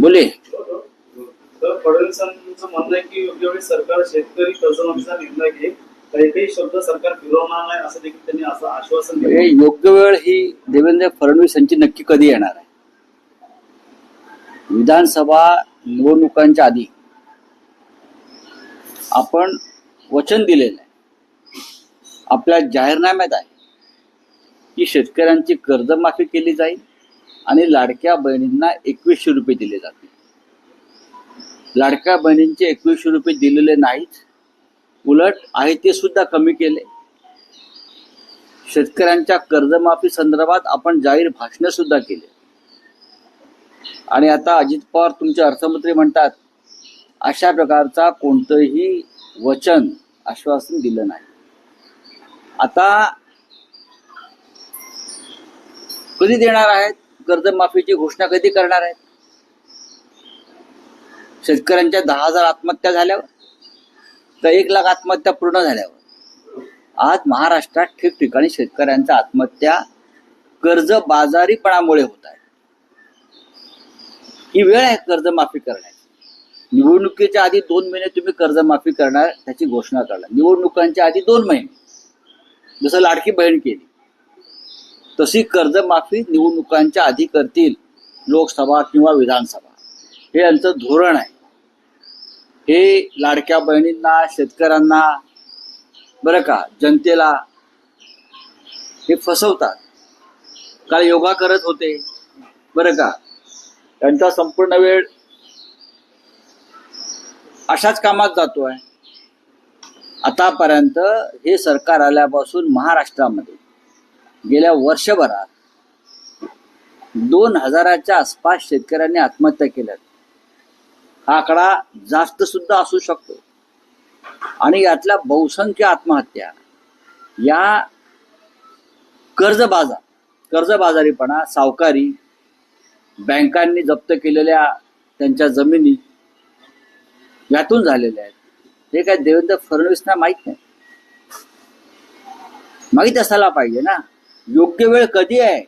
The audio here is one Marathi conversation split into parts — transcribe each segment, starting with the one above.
बोले. तर फडणवीसांचं म्हणणं आहे की योग्य वेळी सरकार शेतकरी कर्जमाफीचा निर्णय घेईल. काही काही शब्द सरकार फिरवणार नाही असं देखील त्यांनी असं आश्वासन दिलं. योग्य वेळ ही देवेंद्र फडणवीस यांची नक्की कधी येणार आहे? विधानसभा निवडणुकांच्या आधी. आपण वचन दिलेलं आहे. आपल्या जाहीरनाम्यात आहे की शेतकऱ्यांची कर्जमाफी केली जाईल. आणि लाडक्या बहिणींना एकवीसशे रुपये दिले जाते. लाडक्या बहिणींचे एकवीसशे रुपये दिलेले नाहीत. उलट आहे ते सुद्धा कमी केले. शेतकऱ्यांच्या कर्जमाफी संदर्भात आपण जाहीर भाषण सुद्धा केले. आणि आता अजित पवार तुमचे अर्थमंत्री म्हणतात अशा प्रकारचा कोणतंही वचन आश्वासन दिलं नाही. आता कधी देणार आहेत? कर्जमाफीची घोषणा कधी करणार आहेत? शेतकऱ्यांच्या दहा हजार आत्महत्या झाल्यावर तर एक लाख आत्महत्या पूर्ण झाल्यावर? आज महाराष्ट्रात ठिकठिकाणी शेतकऱ्यांच्या आत्महत्या कर्ज बाजारीपणामुळे होत आहे ही वेळ आहे कर्जमाफी करण्याची. निवडणुकीच्या आधी दोन महिने तुम्ही कर्जमाफी करणार त्याची घोषणा करणार. निवडणुकांच्या आधी दोन महिने. जसं लाडकी बहीण केली. तशी कर्जमाफी निवडणुकांच्या आधी करतील लोकसभा किंवा विधानसभा. हे यांचं धोरण आहे. हे लाडक्या बहिणींना शेतकऱ्यांना बरं का जनतेला हे फसवतात. काल योगा करत होते. बरं का त्यांचा संपूर्ण वेळ अशाच कामात जातोय. आतापर्यंत हे सरकार आल्यापासून महाराष्ट्रामध्ये गेल्या वर्षभरात दोन हजाराच्या आसपास शेतकऱ्यांनी आत्महत्या केल्या हा आकडा जास्त सुद्धा असू शकतो. आणि यातल्या बहुसंख्य आत्महत्या या कर्जबाजार कर्जबाजारीपणा सावकारी बँकांनी जप्त केलेल्या त्यांच्या जमिनी यातून झालेल्या आहेत. हे काय देवेंद्र फडणवीसना माहीत नाही? माहीत असायला पाहिजे ना. योग्य वेळ कधी आहे?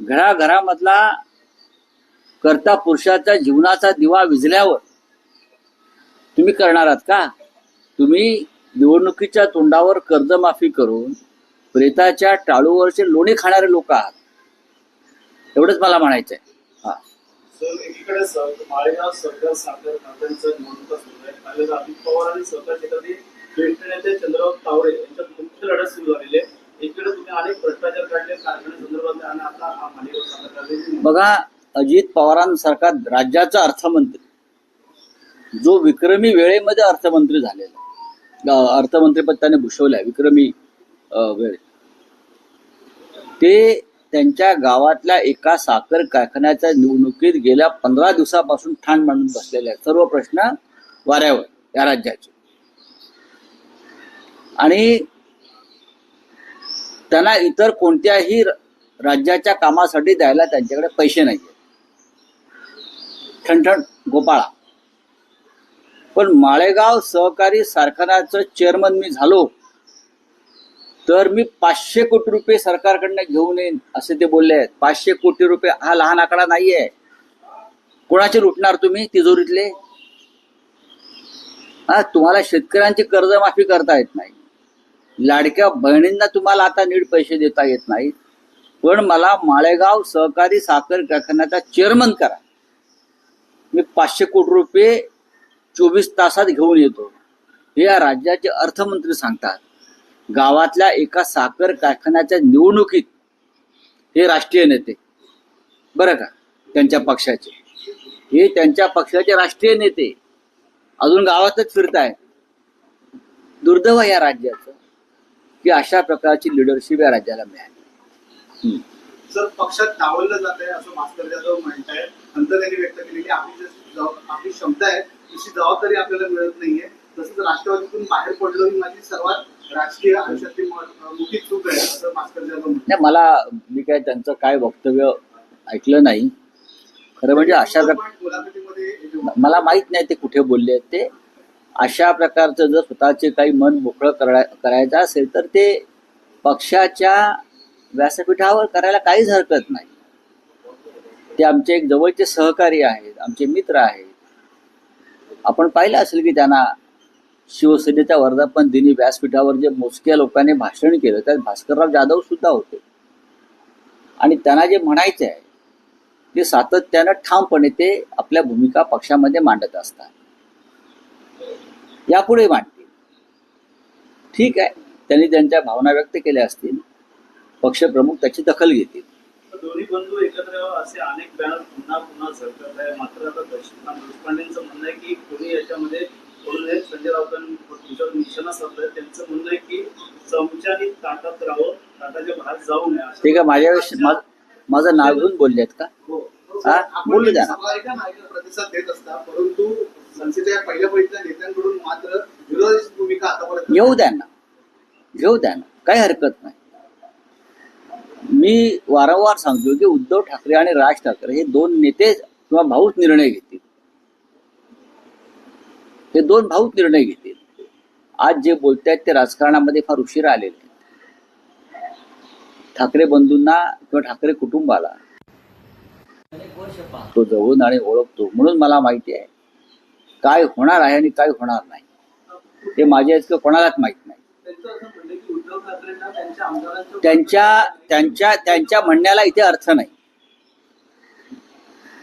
घराघरामधला करता पुरुषाच्या जीवनाचा दिवा विझल्यावर तुम्ही करणार आहात का? तुम्ही निवडणुकीच्या तोंडावर कर्जमाफी करून प्रेताच्या टाळूवरचे लोणी खाणारे लोक आहात. एवढंच मला म्हणायचं आहे हा एकीकडे माळेगाव सरकार साखर खात्यांचं निवडणुका सुरू आहे. काल अजित पवार आणि सहकार नेते चंद्रबाबू तावडे यांच्यात मुख्य लढत सुरू झालेली आहे. बघा अजित पवारांसारखा राज्याचा अर्थमंत्री जो विक्रमी वेळेमध्ये अर्थमंत्री झालेला अर्थमंत्रीपद त्याने भूषवलंय विक्रमी वेळ. ते त्यांच्या गावातल्या एका साखर कारखान्याच्या निवडणुकीत गेल्या पंधरा दिवसापासून ठाण मांडून बसलेले आहेत. सर्व प्रश्न वाऱ्यावर या राज्याचे. आणि त्यांना इतर कोणत्याही राज्याच्या कामासाठी द्यायला त्यांच्याकडे पैसे नाही ठणठण गोपाळा. पण माळेगाव सहकारी कारखान्याचं चेअरमन मी झालो तर मी पाचशे कोटी रुपये सरकारकडनं घेऊन येईन असे ते बोलले आहेत. पाचशे कोटी रुपये हा लहान आकडा नाहीये. कोणाचे लुटणार तुम्ही तिजोरीतले? हा तुम्हाला शेतकऱ्यांची कर्जमाफी करता येत नाही. लाडक्या बहिणींना तुम्हाला आता नीट पैसे देता येत नाहीत. पण मला माळेगाव सहकारी साखर कारखान्याचा चेअरमन करा. मी पाचशे कोटी रुपये चोवीस तासात घेऊन येतो. हे या राज्याचे अर्थमंत्री सांगतात. गावातल्या एका साखर कारखान्याच्या निवडणुकीत हे राष्ट्रीय नेते. बरं का? त्यांच्या पक्षाचे. हे त्यांच्या पक्षाचे राष्ट्रीय नेते. अजून गावातच फिरताय दुर्दैव या राज्याचं. की अशा प्रकारची लिडरशिप या राज्याला मिळाली. सर पक्षात डावललं जात आहे असं भास्कर जाधव म्हणत आहे नंतर त्यांनी व्यक्त केली की आपली आपली क्षमता आहे तशी जबाबदारी आपल्याला मिळत नाहीये. तसंच राष्ट्रवादीतून बाहेर पडलो ही माझी सर्वात राजकीय आयुष्यातली मोठी चूक आहे असं भास्कर जाधव नाही मला मी काय त्यांचं काय वक्तव्य ऐकलं नाही. खरं म्हणजे अशा मला माहीत नाही ते कुठे बोलले ते. अशा प्रकारचं जर स्वतःचे काही मन मोकळं करा करायचं असेल तर ते पक्षाच्या व्यासपीठावर करायला काहीच हरकत नाही. ते आमचे एक जवळचे सहकारी आहेत आमचे मित्र आहेत. आपण पाहिलं असेल की त्यांना शिवसेनेच्या वर्धापन दिनी व्यासपीठावर जे मोजक्या लोकांनी भाषण केलं त्यात भास्करराव जाधव सुद्धा होते. आणि त्यांना जे म्हणायचे आहे ते सातत्यानं ठामपणे ते आपल्या भूमिका पक्षामध्ये मांडत असतात. यापुढे मांडतील. ठीक आहे. त्यांनी त्यांच्या भावना व्यक्त केल्या असतील. पक्षप्रमुख त्याची दखल घेतील. दोन्ही बंधू एकत्र यावं असे अनेक बॅनर पुन्हा पुन्हा झळकत आहे. मात्र आता दशरथ देशपांडेंचं म्हणणं आहे की कोणी याच्यामध्ये कोणी हे संजय निशाणा त्यांचं म्हणणं आहे की चमच्याने ताटात राहावं. ताटाच्या बाहेर जाऊ नये असं- ते का माझ्याविषयी मा- माझं नाव घेऊन बोललेत का? हो. हा? आपण बोलू द्या ना. सभा एका नायकाला प्रतिसाद देत असता परंतु संसदेच्या पहिल्या नेत्यांकडून मात्र भूमिका आतापर्यंत येऊ द्या ना. घेऊ द्या ना. काही हरकत नाही. मी वारंवार सांगतो की उद्धव ठाकरे आणि राज ठाकरे हे दोन नेते किंवा भाऊच निर्णय घेतील. हे दोन भाऊच निर्णय घेतील. आज जे बोलतायत ते राजकारणामध्ये फार उशिरा आलेले आहेत. ठाकरे बंधूंना किंवा ठाकरे कुटुंबाला तो जवळून आणि ओळखतो म्हणून मला माहिती आहे. काय होणार आहे आणि काय होणार नाही. ते माझ्या इतकं कोणालाच माहीत नाही. त्यांच्या त्यांच्या त्यांच्या म्हणण्याला इथे अर्थ नाही.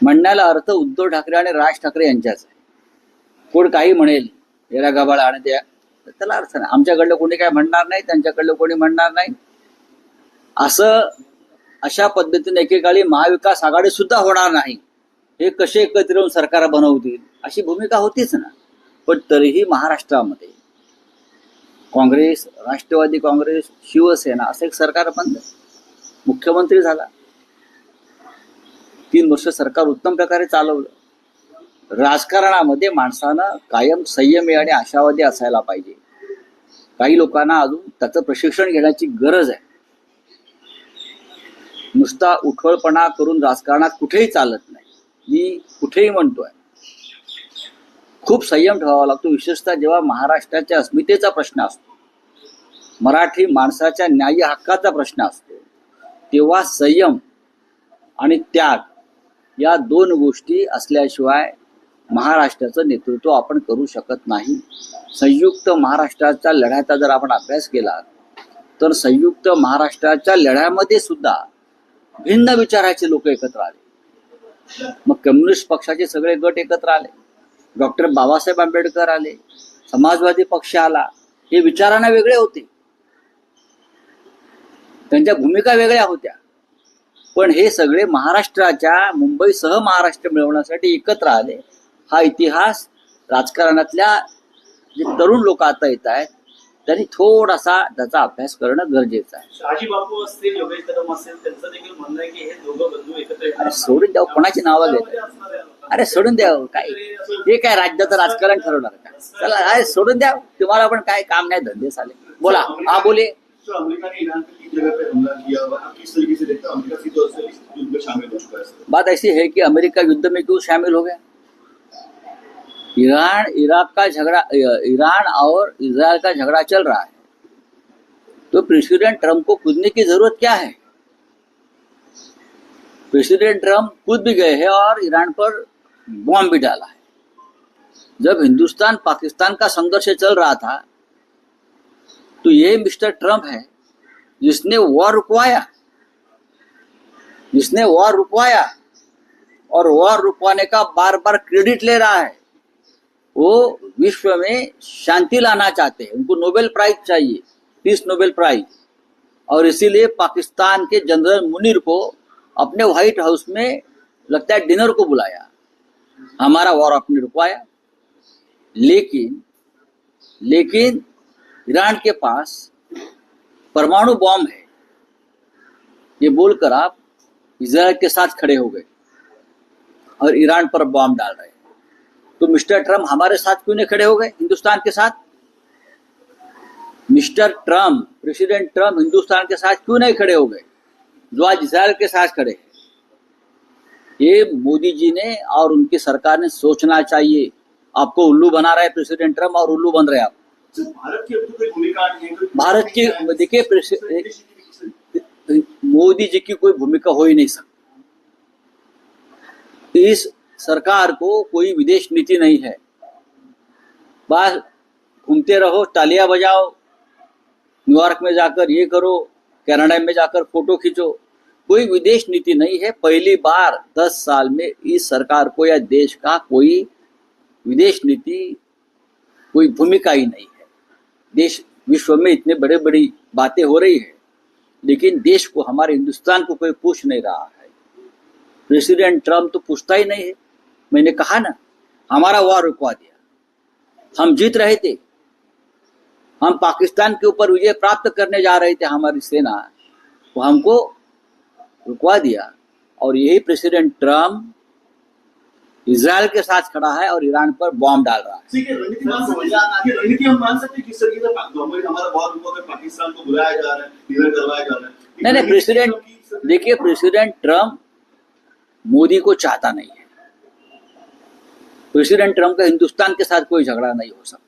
म्हणण्याला अर्थ उद्धव ठाकरे आणि राज ठाकरे यांच्याच आहे. कोण काही म्हणेल येरा गबाळ आणि त्या त्याला अर्थ नाही. आमच्याकडलं कोणी काय म्हणणार नाही त्यांच्याकडलं कोणी म्हणणार नाही. असं अशा पद्धतीने एकेकाळी महाविकास आघाडी सुद्धा होणार नाही. हे कसे एकत्र येऊन सरकार बनवतील? अशी भूमिका होतीच ना. पण तरीही महाराष्ट्रामध्ये काँग्रेस राष्ट्रवादी काँग्रेस शिवसेना असं एक सरकार बनलं मुख्यमंत्री झाला. तीन वर्ष सरकार उत्तम प्रकारे चालवलं. राजकारणामध्ये माणसानं कायम संयमी आणि आशावादी असायला पाहिजे. काही लोकांना अजून त्याचं प्रशिक्षण घेण्याची गरज आहे. नुसता उठळपणा करून राजकारणात कुठेही चालत नाही. मी कुठेही म्हणतोय. खूप संयम ठेवावा लागतो. विशेषतः जेव्हा महाराष्ट्राच्या अस्मितेचा प्रश्न असतो मराठी माणसाच्या न्याय हक्काचा प्रश्न असतो तेव्हा संयम आणि त्याग या दोन गोष्टी असल्याशिवाय महाराष्ट्राचं नेतृत्व आपण करू शकत नाही. संयुक्त महाराष्ट्राच्या लढ्याचा जर आपण अभ्यास केला तर संयुक्त महाराष्ट्राच्या लढ्यामध्ये सुद्धा भिन्न विचाराचे लोक एकत्र आले. मग कम्युनिस्ट पक्षाचे सगळे गट एकत्र आले. डॉक्टर बाबासाहेब आंबेडकर आले समाजवादी पक्ष आला हे विचारांना वेगळे होते. त्यांच्या भूमिका वेगळ्या होत्या. पण हे सगळे महाराष्ट्राच्या मुंबईसह महाराष्ट्र मिळवण्यासाठी एकत्र आले. हा इतिहास राजकारणातल्या जे तरुण लोक आता येत आहेत त्यांनी थोडासा त्याचा अभ्यास करणं गरजेचं आहे. शहाजी बापू असतील योगेश कदम असेल त्यांचं देखील म्हणणं आहे की हे दोघं बंधू अरे सोडून द्या कोणाची नावं घेत अरे सोडून द्या काय? हे काय राज्याचं राजकारण ठरवणार का? चला अरे सोडून द्या. तुम्हाला पण काय काम नाही धंदे चाले बोला. हा बोले. बात ऐसी है कि अमेरिका युद्ध में क्यों शामिल हो गया? ईरान इराक का झगड़ा ईरान और इसराइल का झगड़ा चल रहा है। तो प्रेसिडेंट ट्रम्प को कूदने की जरूरत क्या है? प्रेसिडेंट ट्रंप कूद भी गए हैं और ईरान पर बॉम्ब भी डाला है। जब हिंदुस्तान पाकिस्तान का संघर्ष चल रहा था तो ये मिस्टर ट्रंप है जिसने वॉर रुकवाया। जिसने वॉर रुकवाया और वॉर रुकवाने का बार बार क्रेडिट ले रहा है। वो विश्व में शांति लाना चाहते हैं। उनको नोबेल प्राइज चाहिए पीस नोबेल प्राइज। और इसीलिए पाकिस्तान के जनरल मुनीर को अपने व्हाइट हाउस में लगता है डिनर को बुलाया। हमारा वॉर आपने रुकवाया। लेकिन लेकिन ईरान के पास परमाणु बॉम्ब है। ये बोलकर आप इसराइल के साथ खड़े हो गए और ईरान पर बॉम्ब डाल रहे तो मिस्टर ट्रंप हमारे साथ क्यों नहीं खड़े हो गए हिंदुस्तान के साथ? Mister Trump, president Trump Hindustan के साथ क्यों नहीं खड़े हो गए? जो आज इसराइल के साथ खड़े ये मोदी जी ने और उनकी सरकार ने सोचना चाहिए। आपको उल्लू बना रहा है प्रेसिडेंट ट्रंप और उल्लू बन रहे आप। भारत की अभी तो है। भारत की देखिए मोदी जी की कोई भूमिका हो ही नहीं सकती। इस सरकार को कोई विदेश नीति नहीं है। बस घूमते रहो तालियाँ बजाओ न्यूयॉर्क में जाकर ये करो कनाडा में जाकर फ़ोटो खींचो। कोई विदेश नीति नहीं है। पहली बार दस साल में इस सरकार को या देश का कोई विदेश नीति, कोई भूमिका ही नहीं है। देश, विश्व में इतने बड़े बड़ी बातें हो रही है, लेकिन देश को, हमारे हिंदुस्तान को कोई पूछ नहीं रहा है। प्रेसिडेंट ट्रंप तो पूछता ही नहीं है। मैंने कहा ना, हमारा वार रुकवा दिया। हम जीत रहे थे। हम पाकिस्तान के ऊपर विजय प्राप्त करने जा रहे थे हमारी सेना। वो हमको रुकवा दिया। और यही प्रेसिडेंट ट्रंप इसराइल के साथ खड़ा है और ईरान पर बॉम्ब डाल रहा है। है नहीं नहीं प्रेसिडेंट देखिए प्रेसिडेंट ट्रंप मोदी को चाहता नहीं है। प्रेसिडेंट ट्रंप का हिंदुस्तान के साथ कोई झगड़ा नहीं हो सकता।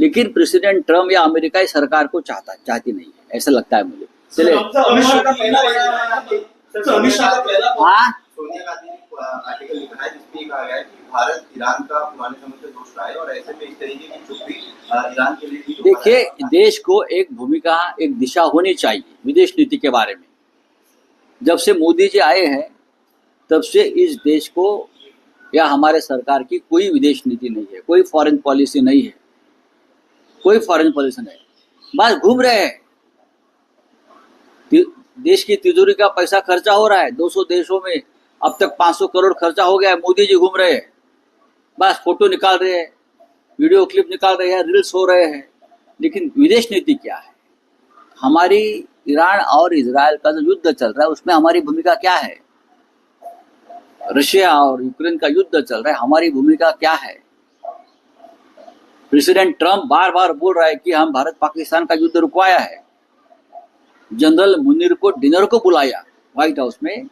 लेकिन प्रेसिडेंट ट्रंप या अमेरिका इस सरकार को चाहता चाहती नहीं है। ऐसा लगता है मुझे। चलिए। अमित शाह का पहला बयान है सर, अमित शाह का पहला हाँ? सोनिया गांधी ने आर्टिकल लिखा है जिसमें कहा गया है कि भारत ईरान का पुराने समय से दोस्त रहा है और ऐसे में इस तरीके की चुप्पी ईरान के लिए देखिए देश को एक भूमिका एक दिशा होनी चाहिए विदेश नीति के बारे में। जब से मोदी जी आए हैं तब से इस देश को या हमारे सरकार की कोई विदेश नीति नहीं है कोई फॉरेन पॉलिसी नहीं है। कोई फॉरेन पॉलिसी नहीं। बस घूम रहे हैं। देश की तिजोरी का पैसा खर्चा हो रहा है। 200 देशों में अब तक 500 करोड़ खर्चा हो गया है। मोदी जी घूम रहे हैं। बस फ़ोटो निकाल रहे हैं। वीडियो क्लिप निकाल रहे हैं। रील्स हो रहे हैं। लेकिन विदेश नीति क्या है? हमारी ईरान और इसराइल का जो युद्ध चल रहा है, उसमें हमारी भूमिका क्या है? रशिया और यूक्रेन का युद्ध चल रहा है। हमारी भूमिका क्या है? प्रेसिडेंट ट्रंप बार बार बोल रहा है कि हम भारत पाकिस्तान का युद्ध रुकवाया है। जनरल मुनीर को डिनर को बुलाया। व्हाइट हाउस में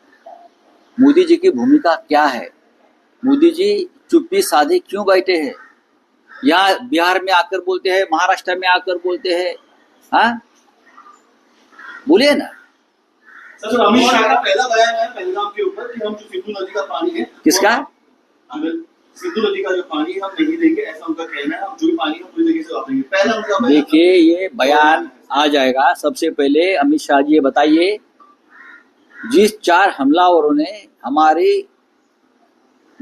मोदी जी की भूमिका क्या है? मोदी जी चुप्पी साधे क्यों बैठे हैं? यहाँ बिहार में आकर बोलते हैं महाराष्ट्र में आकर बोलते हैं हाँ? बोलिए ना। सर, अमित शाह का पहला बयान है पहलगाम के ऊपर कि हम जो सिंधु नदी का पानी है किसका? सिंधु नदी का जो पानी हम नहीं देंगे ऐसा उनका कहना है जो पानी है पूरी तरीके से वापरेंगे पहला देखिए ये बयान आ जाएगा। सबसे पहले अमित शाह जी ये बताइए जिस चार हमलावरों ने हमारे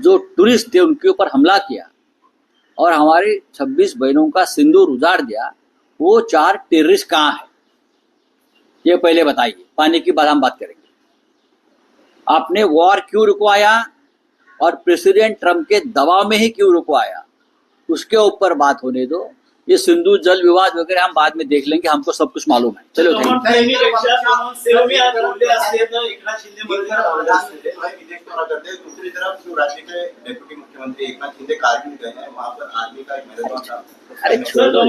जो टूरिस्ट थे उनके ऊपर हमला किया और हमारे 26 बहनों का सिंदूर उजाड़ दिया वो चार टेररिस्ट कहाँ है? ये पहले बताइए। पानी की बाद हम बात करेंगे। आपने वॉर क्यों रुकवाया? और प्रेसिडेंट ट्रंप के दबाव में ही क्यों रुकवाया उसके ऊपर बात होने दो। ये सिंधु जल विवाद वगैरह हम बाद में देख लेंगे हमको सब कुछ मालूम है। चलो दूसरी तरफ़ राज्य के डेप्यूटी मुख्यमंत्री एकनाथ शिंदे कारगिल गए हैं वहाँ पर आर्मी का एक मैराथन था। अरे छोड़ो